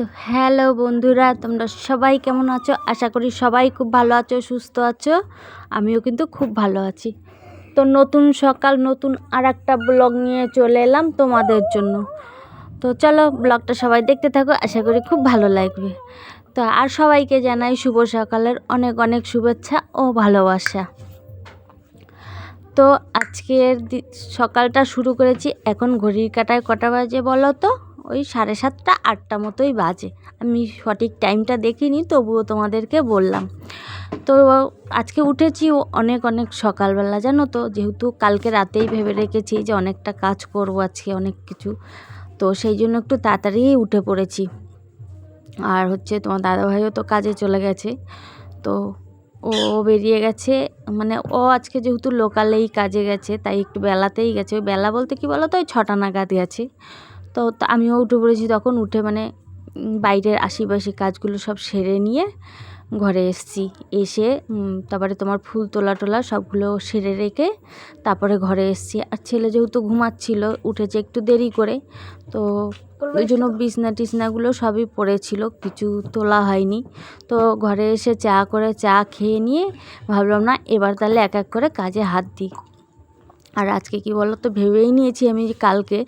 তো হ্যালো বন্ধুরা, তোমরা সবাই কেমন আছো? আশা করি সবাই খুব ভালো আছো, সুস্থ আছো। আমিও কিন্তু খুব ভালো আছি। তো নতুন সকাল, নতুন আর একটা ব্লগ নিয়ে চলে এলাম তোমাদের জন্য। তো চলো ব্লগটা সবাই দেখতে থাকো, আশা করি খুব ভালো লাগবে। তো আর সবাইকে জানাই শুভ সকালের অনেক অনেক শুভেচ্ছা ও ভালোবাসা। তো আজকের সকালটা শুরু করেছি এখন ঘড়ির কাটায় কটা বাজে বলো তো? ওই সাড়ে সাতটা, আটটা মতোই বাজে। আমি সঠিক টাইমটা দেখিনি, তবুও তোমাদেরকে বললাম। তো আজকে উঠেছি অনেক অনেক সকালবেলা, জানো তো? যেহেতু কালকে রাতেই ভেবে রেখেছি যে অনেকটা কাজ করব আজকে, অনেক কিছু। তো সেই জন্য একটু তাড়াতাড়ি উঠে পড়েছি। আর হচ্ছে তোমার দাদাভাইও তো কাজে চলে গেছে। তো ও বেরিয়ে গেছে। মানে ও আজকে যেহেতু লোকালেই কাজে গেছে, তাই একটু বেলাতেই গেছে। বেলা বলতে কি বলো তো ওই ছটা নাগাদ গেছে তো আমিও উঠে পড়েছি তখন উঠে মানে বাইরের আশেপাশে কাজগুলো সব সেরে নিয়ে ঘরে এসছি। এসে তারপরে তোমার ফুল তোলা টোলা সবগুলো সেরে রেখে তারপরে ঘরে এসছি। আর ছেলে যেহেতু ঘুমাচ্ছিল উঠেছে একটু দেরি করে তো ওই জন্য বিছনা টিছনাগুলো সবই পড়েছিল কিছু তোলা হয়নি। তো ঘরে এসে চা করে চা খেয়ে নিয়ে ভাবলাম না এবার তাহলে এক এক করে কাজে হাত দিই। আর আজকে কি বলো তো ভেবেই নিয়েছি আমি কালকে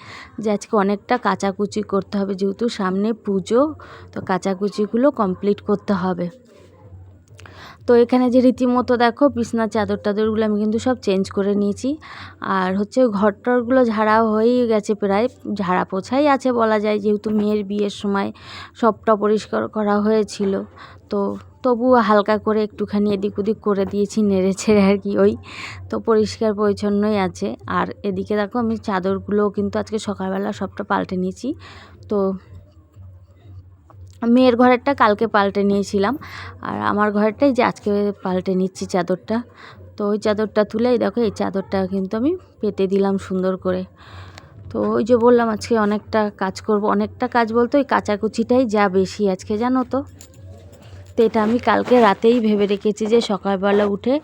যে আজকে অনেকটা কাচাকুচি করতে হবে, যেহেতু সামনে পুজো, তো কাচাকুচিগুলো কমপ্লিট করতে হবে। তো এখানে যে রীতিমতো দেখো বিছনার চাদর টাদরগুলো আমি কিন্তু সব চেঞ্জ করে নিয়েছি। আর হচ্ছে ঘরটরগুলো ঝাড়া হয়েই গেছে প্রায়, ঝাড়া পোছাই আছে বলা যায়, যেহেতু মেয়ের বিয়ের সময় সবটা পরিষ্কার করা হয়েছিল। তো তবুও হালকা করে একটুখানি এদিক ওদিক করে দিয়েছি নেড়ে ছেড়ে আর কি ওই। তো পরিষ্কার পরিচ্ছন্নই আছে। আর এদিকে দেখো আমি চাদরগুলোও কিন্তু আজকে সকালবেলা সবটা পাল্টে নিয়েছি। তো মেয়ের ঘরেরটা কালকে পাল্টে নিয়েছিলাম। আর আমার ঘরেরটাই যে আজকে পাল্টে নিচ্ছি চাদরটা। তো ওই চাদরটা তুলেই দেখো, এই চাদরটা কিন্তু আমি পেতে দিলাম সুন্দর করে। তো ওই যে বললাম আজকে অনেকটা কাজ করব, অনেকটা কাজ বলতে ওই কাচাকুচিটাই যা বেশি আজকে, জানো তো? তো এটা আমি কালকে রাতেই ভেবে রেখেছি যে সকালবেলা উঠে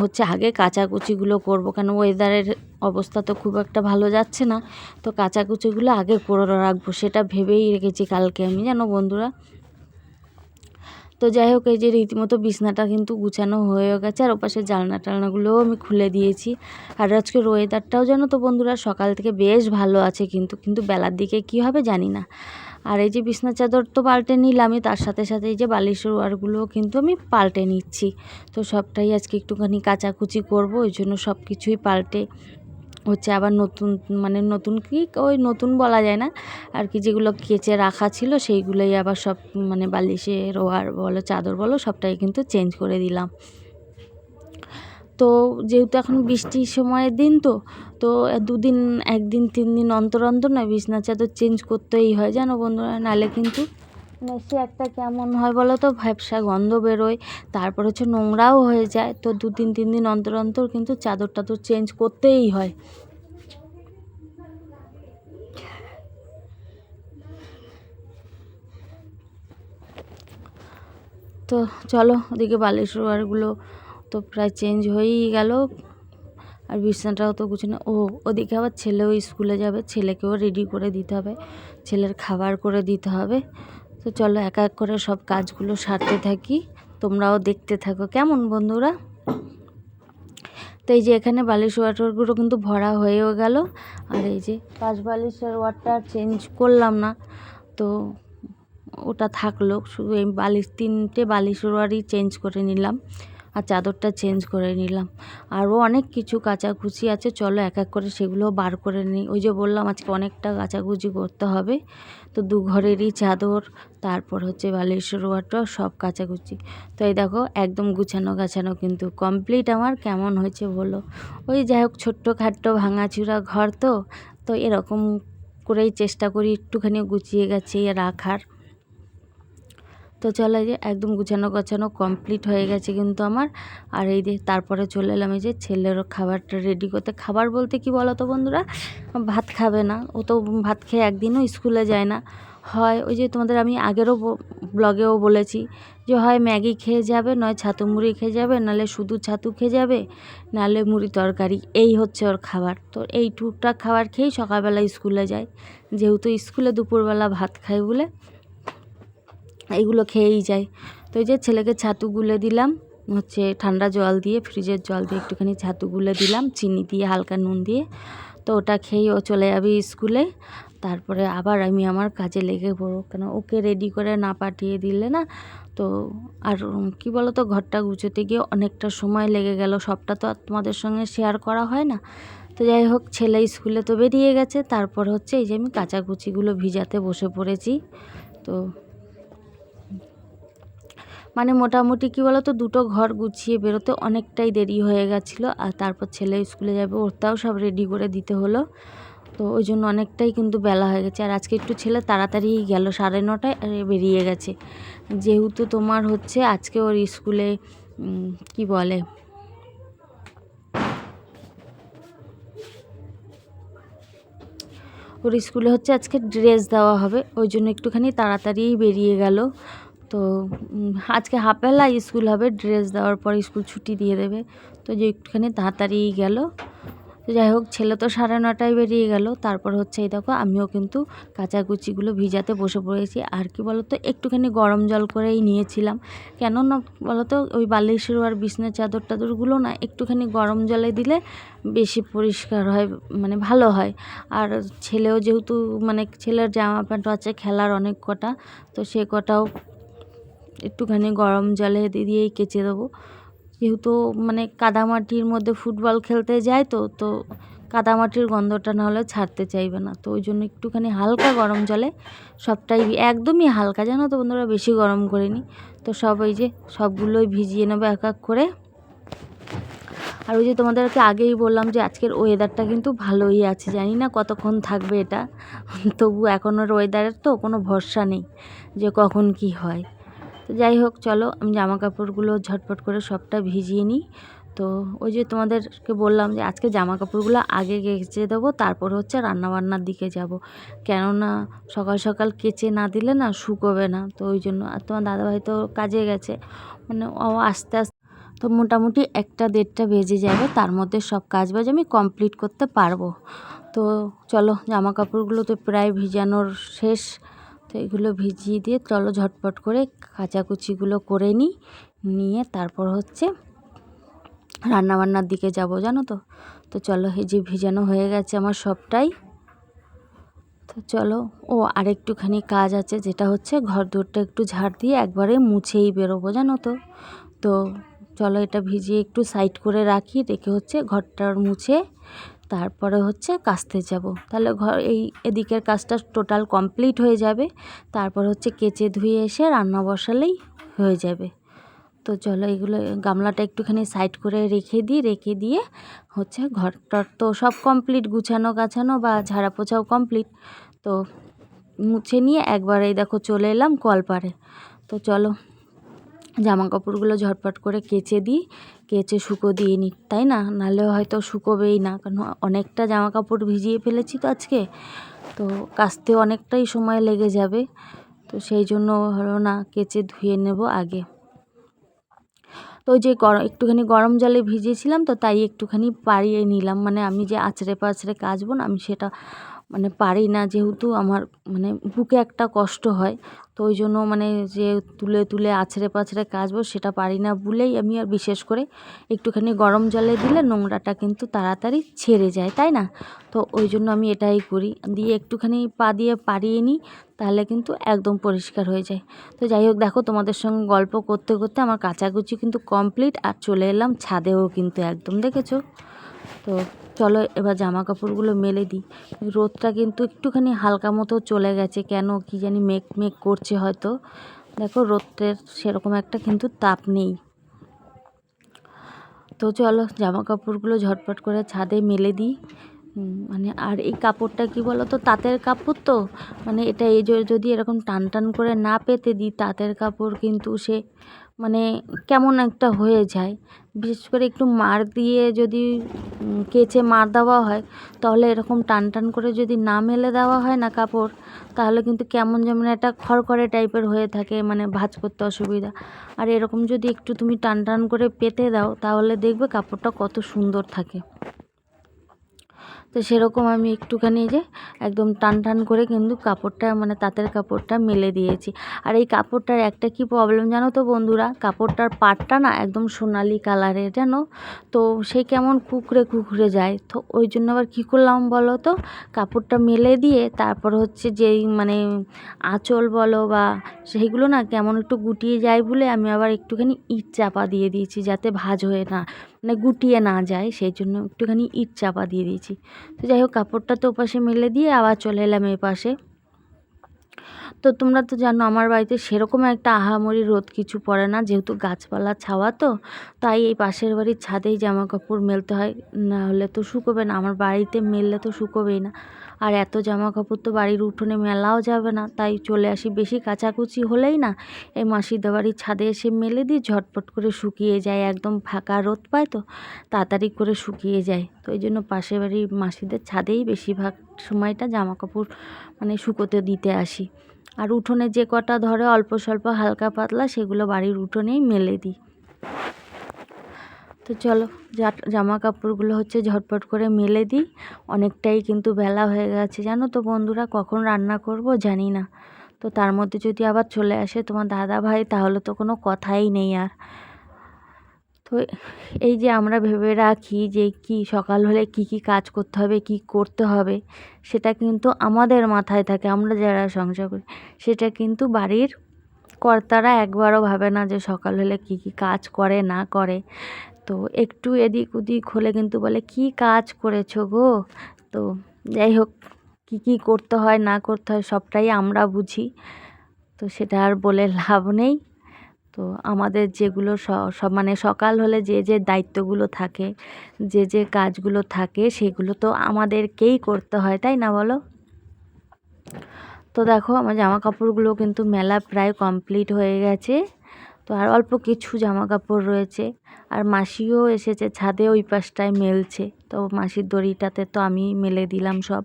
হচ্ছে আগে কাচাকুচিগুলো করব। কেন ওয়েদারের অবস্থা তো খুব একটা ভালো যাচ্ছে না। তো কাচাকুচিগুলো আগে করে রাখব, সেটা ভেবেই রেখেছি কালকে আমি, জানো বন্ধুরা? তো যাই হোক, এই যে রীতিমতো বিছনাটা কিন্তু গুছানো হয়ে গেছে, আর ওপাশে জানলা টালনাগুলোও আমি খুলে দিয়েছি। আর আজকে ওয়েদারটাও জানো তো বন্ধুরা, সকাল থেকে বেশ ভালো আছে কিন্তু কিন্তু বেলার দিকে কি হবে জানি না। আর এই যে বিছনা চাদর তো পাল্টে নিলামই তার সাথে সাথে এই যে বালিশের ওয়ারগুলোও কিন্তু আমি পাল্টে নিচ্ছি। তো সবটাই আজকে একটুখানি কাচাকুচি করব, ওই জন্য সব কিছুই পাল্টে হচ্ছে আবার নতুন মানে নতুন কি, ওই নতুন বলা যায় না, আর কি যেগুলো কেচে রাখা ছিল সেইগুলোই আবার সব মানে বালিশের ওয়ার বলো, চাদর বলো, সবটাই কিন্তু চেঞ্জ করে দিলাম। তো যেহেতু এখন বৃষ্টির সময়ের দিন তো তো দুদিন, একদিন তিন দিন অন্তর অন্তর না বিছনা চাদর চেঞ্জ করতেই হয়, জানো বন্ধুরা? নাহলে কিন্তু সে একটা কেমন হয় বলো তো? ভ্যাবসা গন্ধ বেরোয়, তারপর হচ্ছে নোংরাও হয়ে যায়। তো দু তিন তিন দিন অন্তর অন্তর কিন্তু চাদর টাদর চেঞ্জ করতেই হয়। তো চলো, ওদিকে বালিশ রোয়ারগুলো তো প্রায় চেঞ্জ হয়েই গেল। আর বিছানাটাও তো গুছানো। ও, ওদিকে আবার ছেলেও স্কুলে যাবে, ছেলেকেও রেডি করে দিতে হবে। ছেলের খাবার করে দিতে হবে। তো চলো এক এক করে সব কাজগুলো সারতে থাকি। তোমরাও দেখতে থাকো। কেমন বন্ধুরা? তো এই যে এখানে বালিশ ওয়াটারগুলো কিন্তু ভরা হয়েও গেল। আর এই যে পাঁচ বালিশের ওয়াটার চেঞ্জ করলাম না। তো ওটা থাকল। শুধু এই বালিশ, তিনটে বালিশের ওয়ারই চেঞ্জ করে নিলাম। আর চাদরটা চেঞ্জ করে নিলাম। আরও অনেক কিছু কাচাকুচি আছে, চলো এক এক করে সেগুলোও বার করে নিই। ওই যে বললাম, আজকে অনেকটা কাচাকুচি করতে হবে। তো দু ঘরেরই চাদর, তারপর হচ্ছে বালিশের ওয়াটা সব কাচাকুচি। তো এই দেখো, একদম গুছানো গাছানো কিন্তু কমপ্লিট আমার, কেমন হয়েছে বলো। ওই যাই হোক ছোট্ট খাট্ট ভাঙাচুরা ঘর তো তো এরকম করেই চেষ্টা করি একটুখানি গুছিয়ে গেছে রাখার। তো চলে যে একদম গুছানো গোছানো কমপ্লিট হয়ে গেছে কিন্তু আমার। আর এই যে তারপরে চলে এলাম এই যে ছেলেরও খাবারটা রেডি করতে। খাবার বলতে কি বলো তো বন্ধুরা? ভাত খাবে না। ও তো ভাত খেয়ে একদিনও স্কুলে যায় না। হয় ওই যে তোমাদের আমি আগেরও ব্লগেও বলেছি যে হয় ম্যাগি খেয়ে যাবে, নয় ছাতু মুড়ি খেয়ে যাবে নাহলে শুধু ছাতু খেয়ে যাবে নাহলে মুড়ি তরকারি। এই হচ্ছে ওর খাবার। তো এই টুকটাক খাবার খেয়েই সকালবেলা স্কুলে যায়। যেহেতু স্কুলে দুপুরবেলা ভাত খায় বলে এইগুলো খেয়েই যায় তো এই যে ছেলেকে ছাতু গুলে দিলাম, হচ্ছে ঠান্ডা জল দিয়ে, ফ্রিজের জল দিয়ে একটুখানি ছাতু গুলে দিলাম, চিনি দিয়ে, হালকা নুন দিয়ে। তো ওটা খেয়ে ও চলে যাবে স্কুলে। তারপরে আবার আমি আমার কাজে লেগে পড়ব। কেন, ওকে রেডি করে না পাঠিয়ে দিলে না, তো আর কি বলো তো ঘরটা গুছোতে গিয়ে অনেকটা সময় লেগে গেল। সবটা তো আর তোমাদের সঙ্গে শেয়ার করা হয় না। তো যাই হোক, ছেলে স্কুলে তো বেরিয়ে গেছে। তারপর হচ্ছে এই যে আমি কাঁচাকুচিগুলো ভিজাতে বসে পড়েছি। তো মানে মোটামুটি কী বলো তো দুটো ঘর গুছিয়ে বেরোতে অনেকটাই দেরি হয়ে গেছিল আর তারপর ছেলে স্কুলে যাবে ওরটাও সব রেডি করে দিতে হলো। তো ওই জন্য অনেকটাই কিন্তু বেলা হয়ে গেছে। আর আজকে একটু ছেলে তাড়াতাড়ি গেল, সাড়ে নটায় আর বেরিয়ে গেছে। যেহেতু তোমার হচ্ছে আজকে ওর স্কুলে কি বলে? ওর স্কুলে হচ্ছে আজকে ড্রেস দেওয়া হবে, ওই জন্য একটুখানি তাড়াতাড়িই বেরিয়ে গেল। তো আজকে হাফবেলা স্কুল হবে ড্রেস দেওয়ার পর স্কুল ছুটি দিয়ে দেবে। তো যে একটুখানি তাড়াতাড়ি গেল। তো যাই হোক, ছেলে তো সাড়ে নটায় বেরিয়ে গেল। তারপর হচ্ছে এই দেখো, আমিও কিন্তু কাচাকুচিগুলো ভিজাতে বসে পড়েছি। আর কি বলতো, একটুখানি গরম জল করেই নিয়েছিলাম। কেন না বলতো, ওই বালিশের আর বিছনা চাদর টাদরগুলো না, একটুখানি গরম জলে দিলে বেশি পরিষ্কার হয় মানে ভালো হয়। আর ছেলেও যেহেতু মানে ছেলের জামা প্যান্ট আছে, খেলার অনেক কটা। তো সে কটাও একটুখানি গরম জলে দিয়েই কেচে দেবো। যেহেতু মানে কাদামাটির মধ্যে ফুটবল খেলতে যায় তো তো কাদামাটির গন্ধটা না হলে ছাড়তে চাইবে না। তো ওই জন্য একটুখানি হালকা গরম জলে সবটাই একদমই হালকা, জানো তো বন্ধুরা, বেশি গরম করিনি। তো সব ওই যে সবগুলোই ভিজিয়ে নেবে এক এক করে। আর ওই যে তোমাদেরকে আগেই বললাম যে আজকের ওয়েদারটা কিন্তু ভালোই আছে, জানি না কতক্ষণ থাকবে এটা। তবু এখনের ওয়েদারের তো কোনো ভরসা নেই যে কখন কি হয়। যাই হোক, চলো আমি জামা কাপড়গুলো ঝটপট করে সবটা ভিজিয়ে নিই। তো ওই যে তোমাদেরকে বললাম যে আজকে জামা কাপড়গুলো আগে কেচে দেবো, তারপর হচ্ছে রান্নাবান্নার দিকে যাব। কেননা সকাল সকাল কেচে না দিলে না শুকোবে না, তো ওই জন্য। আর তোমার দাদাভাই তো কাজে গেছে মানে ও আস্তে আস্তে তো মোটামুটি একটা দেড়টা বেজে যাবে, তার মধ্যে সব কাজ বাজ আমি কমপ্লিট করতে পারব। তো চলো জামা কাপড়গুলো তো প্রায় ভিজানোর শেষ। এগুলো ভিজিয়ে দিয়ে চলো ঝটপট করে কাচাকুচিগুলো করে নিই, নিয়ে তারপর হচ্ছে রান্নাবান্নার দিকে যাব, জানো তো? তো চলো এই যে ভিজানো হয়ে গেছে আমার সবটাই। তো চলো, ও আরেকটুখানি কাজ আছে যেটা হচ্ছে ঘর দৌড়টা একটু ঝাড় দিয়ে একবারে মুছেই বেরোবো, জানো তো? তো চলো এটা ভিজিয়ে একটু সাইড করে রাখি, রেখে হচ্ছে ঘরটার মুছে তারপরে হচ্ছে কাস্তে যাব। তাহলে ঘর এই এদিকের কাজটা টোটাল কমপ্লিট হয়ে যাবে। তারপর হচ্ছে কেচে ধুয়ে এসে রান্না বসালেই হয়ে যাবে। তো চলো এগুলো গামলাটা একটুখানি সাইড করে রেখে দিই। রেখে দিয়ে হচ্ছে ঘরটার তো সব কমপ্লিট গুছানো গাছানো বা ঝাড়া পোছাও কমপ্লিট তো মুছে নিয়ে একবার এই দেখো চলে এলাম কলপারে তো চলো জামা কাপড়গুলো ঝটপট করে কেচে দিই, কেচে শুকো দিয়ে নিই, তাই না? নাহলে হয়তো শুকোবেই না, কারণ অনেকটা জামা কাপড় ভিজিয়ে ফেলেছি তো আজকে, তো কাচতে অনেকটাই সময় লেগে যাবে, তো সেই জন্য হলো না, কেচে ধুয়ে নেব আগে। তো যে গরম একটুখানি গরম জলে ভিজিয়েছিলাম তো তাই একটুখানি পাড়িয়ে নিলাম মানে আমি যে আছড়ে পাছড়ে কাচবো না, আমি সেটা মানে পারি না, যেহেতু আমার মানে বুকে একটা কষ্ট হয় তো ওই জন্য মানে যে তুলে তুলে আছড়ে পাছড়ে কাচবো সেটা পারি না বলেই আমি আর বিশেষ করে একটুখানি গরম জলে দিলে নোংরাটা কিন্তু তাড়াতাড়ি ছেড়ে যায়, তাই না? তো ওই জন্য আমি এটাই করি। দিয়ে একটুখানি পা দিয়ে পাড়িয়ে নিই, তাহলে কিন্তু একদম পরিষ্কার হয়ে যায়। তো যাই হোক, দেখো তোমাদের সঙ্গে গল্প করতে করতে আমার কাচাকুচি কিন্তু কমপ্লিট আর চলে এলাম ছাদেও কিন্তু একদম, দেখেছ? তো চলো এবার জামা কাপড়গুলো মেলে দিই। রোদটা কিন্তু একটুখানি হালকা মতো চলে গেছে। কেন কি জানি মেঘ মেঘ করছে হয়তো। দেখো রোদের সেরকম একটা কিন্তু তাপ নেই। তো চলো জামা কাপড়গুলো ঝটপট করে ছাদে মেলে দিই। মানে আর এই কাপড়টা কি বলো তো তাঁতের কাপড় তো? মানে এটা এই যদি এরকম টান টান করে না পেতে দিই, তাঁতের কাপড় কিন্তু সে মানে কেমন একটা হয়ে যায়। বিশেষ করে একটু মার দিয়ে যদি কেচে মার দেওয়া হয়, তাহলে এরকম টান টান করে যদি না মেলে দেওয়া হয় না কাপড়, তাহলে কিন্তু কেমন যেমন একটা খড়খড়ে টাইপের হয়ে থাকে মানে ভাঁজ করতে অসুবিধা। আর এরকম যদি একটু তুমি টান টান করে পেতে দাও, তাহলে দেখবে কাপড়টা কত সুন্দর থাকে। তো সেরকম আমি একটুখানি যে একদম টান টান করে কিন্তু কাপড়টা মানে তাঁতের কাপড়টা মেলে দিয়েছি। আর এই কাপড়টার একটা কি প্রবলেম জানো তো বন্ধুরা? কাপড়টার পাটটা না একদম সোনালি কালারের জানো? তো সেই কেমন কুকড়ে কুকড়ে যায়। তো ওই জন্য আবার কী করলাম বলো তো? কাপড়টা মেলে দিয়ে তারপর হচ্ছে যেই মানে আঁচল বলো বা সেইগুলো না কেমন একটু গুটিয়ে যায় বলে আমি আবার একটুখানি ইট চাপা দিয়ে দিয়েছি যাতে ভাজ হয়ে না মানে গুটিয়ে না যায়, সেই জন্য একটুখানি ইট চাপা দিয়ে দিয়েছি। তো যাই হোক, কাপড়টা তো ওপাশে মেলে দিয়ে আবার চলে এলাম এপাশে পাশে। তো তোমরা তো জানো, আমার বাড়িতে সেরকম একটা আহামরি রোদ কিছু পড়ে না, যেহেতু গাছপালা ছাওয়া তো, তাই এই পাশের বাড়ির ছাদেই জামা কাপড় মেলতে হয়। না হলে তো শুকোবে না, আমার বাড়িতে মেললে তো শুকোবেই না। আর এত জামা কাপড় তো বাড়ির উঠোনে মেলাও যাবে না, তাই চলে আসি বেশি কাচাকুচি হলেই না। এই মাসিদের বাড়ির ছাদে এসে মেলে দিই ঝটপট করে শুকিয়ে যায়, একদম ফাঁকা রোদ পায় তো, তাড়াতাড়ি করে শুকিয়ে যায়। তো এই জন্য পাশের বাড়ির মাসিদের ছাদেই বেশিরভাগ সময়টা জামা কাপড় মানে শুকোতে দিতে আসি। আর উঠোনে যে কটা ধরে অল্প স্বল্প হালকা পাতলা সেগুলো বাড়ির উঠোনেই মেলে দিই। তো চলো জামা কাপড়গুলো হচ্ছে ঝটপট করে মেলে দিই। অনেকটাই কিন্তু বেলা হয়ে গেছে, জানো তো বন্ধুরা, কখন রান্না করব জানি না। তো তার মধ্যে যদি আবার চলে আসে তোমার দাদা ভাই তাহলে তো কোনো কথাই নেই আর। তো এই যে আমরা ভেবে রাখি যে কি সকাল হলে কি কি কাজ করতে হবে, কি করতে হবে, সেটা কিন্তু আমাদের মাথায় থাকে, আমরা যারা সংসার করি সেটা কিন্তু বাড়ির কর্তারা একবারও ভাবে না যে সকাল হলে কি কি কাজ করে, না করে। তো একটু এদিক ওদিক হলে কিন্তু বলে, কি কাজ করেছ গো? তো যাই হোক, কী কী করতে হয়, না করতে হয়, সবটাই আমরা বুঝি। তো সেটা আর বলে লাভ নেই। তো আমাদের যেগুলো সব মানে সকাল হলে যে যে দায়িত্বগুলো থাকে, যে যে কাজগুলো থাকে, সেগুলো তো আমাদেরকেই করতে হয়, তাই না বলো? তো দেখো, আমার জামা কাপড়গুলো কিন্তু মেলা প্রায় কমপ্লিট হয়ে গেছে। তো আর অল্প কিছু জামা কাপড় রয়েছে। আর মাসিও এসেছে, ছাদে ওই পাশটায় মেলছে। তো মাসির দড়িটাতে তো আমি মেলে দিলাম সব।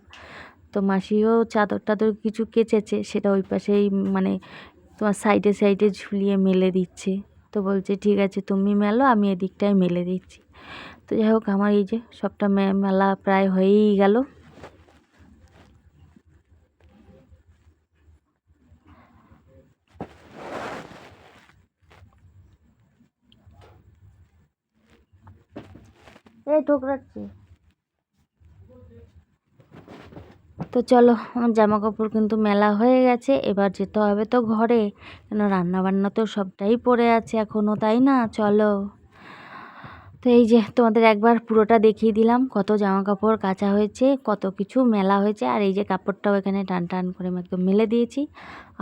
তো মাসিও চাদর টাদর কিছু কেচেছে, সেটা ওই পাশেই মানে তোমার সাইডে সাইডে ঝুলিয়ে মেলে দিচ্ছে। তো বলছে, ঠিক আছে, তুমি মেলো, আমি এদিকটায় মেলে দিচ্ছি। তো যাই হোক, আমার এই যে সবটা মেলা প্রায় হয়েই গেল। এই ঠোকরাচ্ছে। তো চলো জামা কাপড় কিন্তু মেলা হয়ে গেছে, এবার যেতে হবে তো ঘরে। কেন রান্না বান্না তো সবটাই পড়ে আছে এখনও তাই না? চলো। তো এই যে তোমাদের একবার পুরোটা দেখিয়ে দিলাম, কত জামা কাপড় কাচা হয়েছে, কত কিছু মেলা হয়েছে, আর এই যে কাপড়টাও এখানে টান টান করে আমি একদম মেলে দিয়েছি।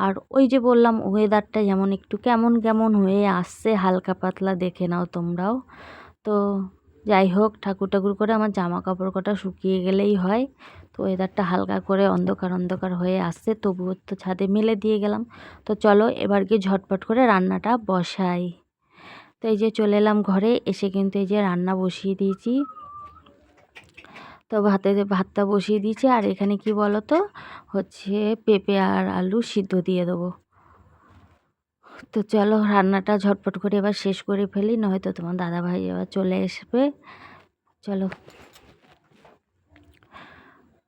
আর ওই যে বললাম ওয়েদারটা যেমন একটু কেমন কেমন হয়ে আসছে, হালকা পাতলা দেখে নাও তোমরাও। তো যাই হোক ঠাকুর ঠাকুর করে আমার জামা কাপড় কটা শুকিয়ে গেলেই হয়। তো ওয়েদারটা হালকা করে অন্ধকার অন্ধকার হয়ে আসছে, তবুও তো ছাদে মেলে দিয়ে গেলাম। তো চলো এবার গিয়ে ঝটপট করে রান্নাটা বসাই। তো এই যে চলে এলাম ঘরে, এসে কিন্তু এই যে রান্না বসিয়ে দিয়েছি। তো ভাতে, ভাতটা বসিয়ে দিয়েছি, আর এখানে কি বলো তো হচ্ছে পেঁপে আর আলু সিদ্ধ দিয়ে দেবো। তো চলো রান্নাটা ঝটপট করে এবার শেষ করে ফেলি, নয়তো তোমার দাদাভাই এবার চলে আসবে চলো।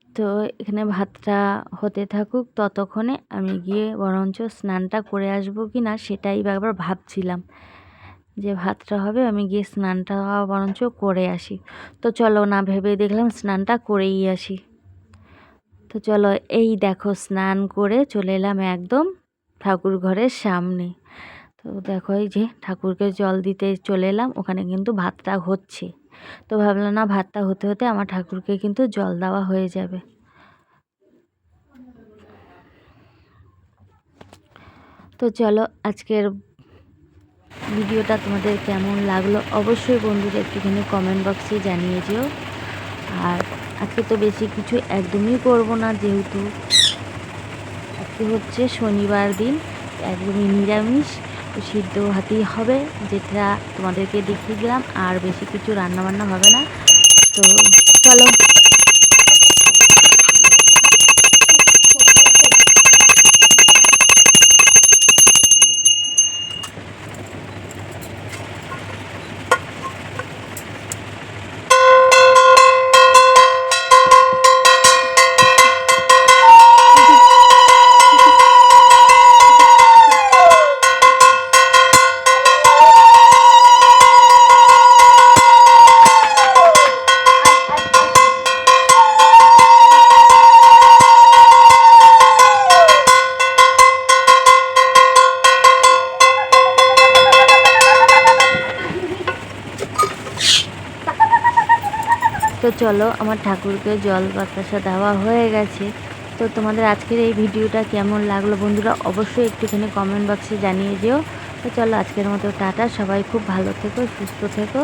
তো এখানে ভাতটা হতে থাকুক, ততক্ষণে আমি গিয়ে বরঞ্চ স্নানটা করে আসব কি না সেটাই একবার ভাবছিলাম যে ভাতটা হবে, আমি গিয়ে স্নানটা বরঞ্চ করে আসি। তো চলো না ভেবে দেখলাম স্নানটা করেই আসি। তো চলো এই দেখো স্নান করে চলে এলাম একদম ঠাকুর ঘরের সামনে। তো দেখো এই যে ঠাকুরকে জল দিতে চলে এলাম, ওখানে কিন্তু ভাতটা হচ্ছে। তো ভাবলাম না ভাতটা হতে হতে আমার ঠাকুরকে কিন্তু জল দেওয়া হয়ে যাবে। তো চলো আজকের ভিডিওটা তোমাদের কেমন লাগল? অবশ্যই বন্ধুরা একটুখানি কমেন্ট বক্সে জানিয়ে যেও। আর আজকে তো বেশি কিছু একদমই করব না, যেহেতু আজকে হচ্ছে শনিবার দিন, একদমই নিরামিষ। সিদ্ধ হাতেই হবে যেটা তোমাদেরকে দেখিয়ে দিলাম আর বেশি কিছু রান্নাবান্না হবে না। তো তো চলো, আমার ঠাকুরকে জল বাতাসা দেওয়া হয়ে গেছে। তো তোমাদের আজকের এই ভিডিওটা কেমন লাগল বন্ধুরা, অবশ্যই একটুখানি কমেন্ট বক্সে জানিয়ে দিও তো চলো, আজকের মতো টাটা, সবাই খুব ভালো থেকো, সুস্থ থেকো।